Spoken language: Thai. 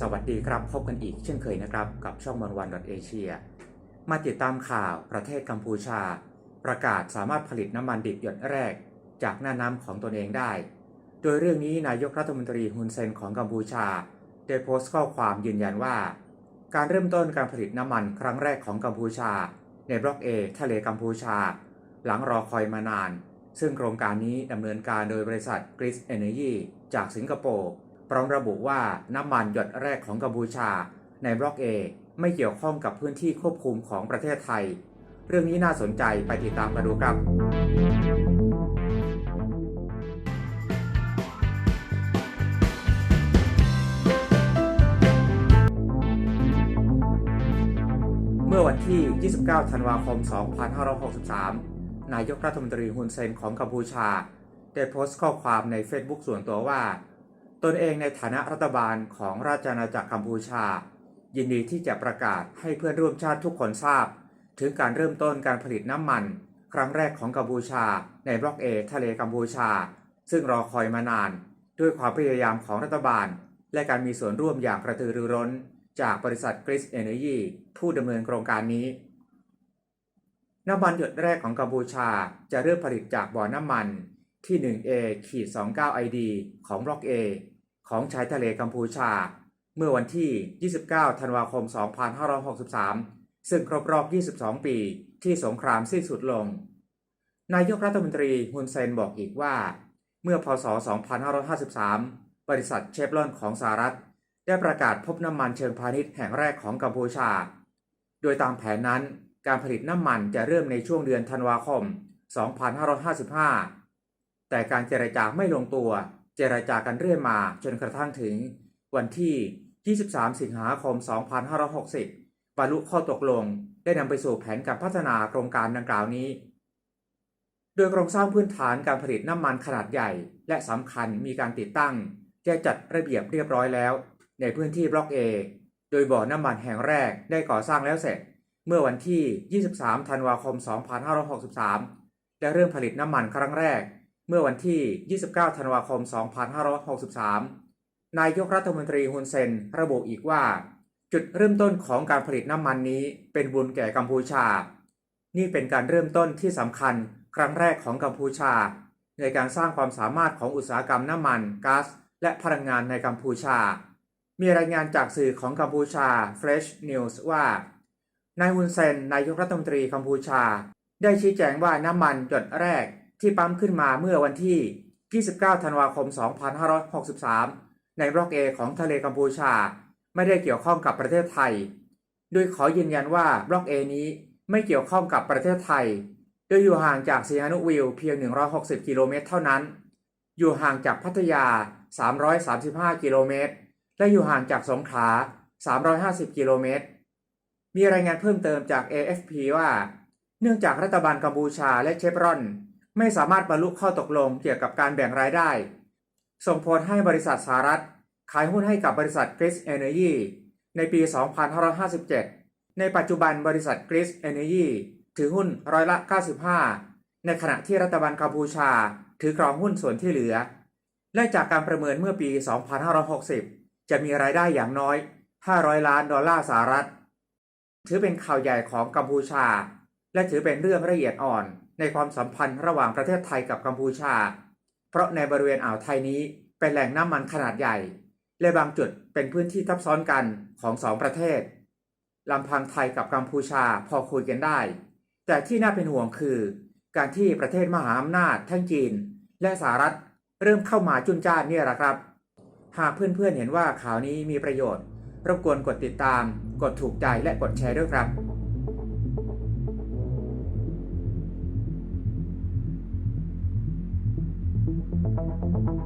สวัสดีครับ พบกันอีกเช่นเคยนะครับ กับช่องวันวันดอเอเชียมาติดตามข่าวประเทศกัมพูชา ประกาศสามารถผลิตน้ำมันดิบหยดแรก จากหน้าน้ำของตนเองได้ โดยเรื่องนี้นายกรัฐมนตรีฮุนเซนของกัมพูชา ได้โพสต์ข้อความยืนยันว่า การเริ่มต้นการผลิตน้ำมันครั้งแรกของกัมพูชา ในบล็อกเอทะเลกัมพูชา หลังรอคอยมานาน ซึ่งโครงการนี้ดำเนินการโดยบริษัทกริสเอเนจีจากสิงคโปร์ พร้อมระบุว่าน้ำมันหยดแรกของกัมพูชา ในบล็อก A ไม่เกี่ยวข้องกับพื้นที่ควบคุมของประเทศไทย เรื่องนี้น่าสนใจไปติดตามกันดูครับเมื่อวันที่ 29 ธันวาคม 2563 นายกรัฐมนตรีฮุนเซนของกัมพูชา ได้โพสต์ข้อความใน Facebook ส่วนตัวว่า ตนเองในฐานะรัฐบาลของราชอาณาจักรกัมพูชา ยินดีที่จะประกาศให้เพื่อนร่วมชาติทุกคนทราบ ถึงการเริ่มต้นการผลิตน้ำมัน ครั้งแรกของกัมพูชา ในบล็อกเอทะเลกัมพูชา ซึ่งรอคอยมานาน ด้วยความพยายามของรัฐบาล และการมีส่วนร่วมอย่างกระตือรือร้น จากบริษัทกริสเอเนจีผู้ดำเนินโครงการนี้น้ำมันหยดแรกของกัมพูชาจะเริ่มผลิตจากบ่อน้ำมันที่ 1A ขีด29 ID ของบล็อก A ของชายทะเลกัมพูชา เมื่อวันที่ 29 ธันวาคม 2563 ซึ่งครบรอบ 22 ปีที่สงครามสิ้นสุดลง นายกรัฐมนตรีฮุนเซนบอกอีกว่า เมื่อพศ 2553 บริษัทเชฟรอนของสหรัฐ ได้ประกาศพบน้ำมันเชิงพาณิชย์แห่งแรกของกัมพูชา โดยตามแผนนั้นการผลิตน้ำมันจะเริ่มในช่วงเดือนธันวาคม 2555 แต่การเจรจาไม่ลงตัว เจรจากันเรื่อยมาจนกระทั่งถึงวันที่ 23 สิงหาคม 2560 บรรลุข้อตกลงได้นำไปสู่แผนการพัฒนาโครงการดังกล่าวนี้ โดยโครงสร้างพื้นฐานการผลิตน้ำมันขนาดใหญ่ และสำคัญมีการติดตั้งแก้จัดระเบียบเรียบร้อยแล้ว ในพื้นที่บล็อก A โดยบ่อน้ำมันแห่งแรกได้ก่อสร้างแล้วเสร็จ เมื่อวันที่ 23 ธันวาคม 2563 และเริ่มผลิตน้ำมันครั้งแรก เมื่อวันที่ 29 ธันวาคม 2563 นายกรัฐมนตรีฮุนเซนระบุอีกว่า จุดเริ่มต้นของการผลิตน้ำมันนี้เป็นบุญแก่กัมพูชา นี่เป็นการเริ่มต้นที่สำคัญครั้งแรกของกัมพูชา ในการสร้างความสามารถของอุตสาหกรรมน้ำมันก๊าซและพลังงานในกัมพูชา มีรายงานจากสื่อของกัมพูชา Fresh News ว่า นายฮุนเซนนายกรัฐมนตรีกัมพูชา ได้ชี้แจงว่าน้ำมันหยดแรก ที่ปั๊มขึ้นมาเมื่อวันที่ 29 ธันวาคม 2563 ในบล็อกเอของทะเลกัมพูชา ไม่ได้เกี่ยวข้องกับประเทศไทย โดยขอยืนยันว่าบล็อกเอนี้ไม่เกี่ยวข้องกับประเทศไทย โดยอยู่ห่างจากซีฮานุวิลเพียง 160 กิโลเมตรเท่านั้น อยู่ห่างจากพัทยา 335 กิโลเมตร และอยู่ห่างจากสงขลา 350 กิโลเมตร มีรายงานเพิ่มเติมจาก AFP ว่า เนื่องจากรัฐบาลกัมพูชาและเชฟรอน ไม่สามารถบรรลุข้อตกลงเกี่ยวกับการแบ่งรายได้ ส่งผลให้บริษัทสหรัฐ ขายหุ้นให้กับบริษัทกริสเอเนจีในปี 2557 ในปัจจุบันบริษัทกริสเอเนจีถือหุ้นร้อยละ 95 ในขณะที่รัฐบาลกัมพูชา ถือครองหุ้นส่วนที่เหลือ และจากการประเมินเมื่อปี 2560 จะมีรายได้อย่างน้อย 500 ล้านดอลลาร์สหรัฐ ถือเป็นข่าวใหญ่ของกัมพูชา และถือเป็นเรื่องละเอียดอ่อนในความสัมพันธ์ระหว่างประเทศไทยกับกัมพูชา เพราะในบริเวณอ่าวไทยนี้เป็นแหล่งน้ำมันขนาดใหญ่ และบางจุดเป็นพื้นที่ทับซ้อนกันของสองประเทศลำพังไทยกับกัมพูชาพอคุยกันได้ แต่ที่น่าเป็นห่วงคือ การที่ประเทศมหาอำนาจทั้งจีน และสหรัฐเริ่มเข้ามาจุนจ้านเนี่ยแหละครับ หากเพื่อนๆเห็นว่าข่าวนี้มีประโยชน์รบกวนกดติดตาม กดถูกใจและกดแชร์ด้วยครับ Thank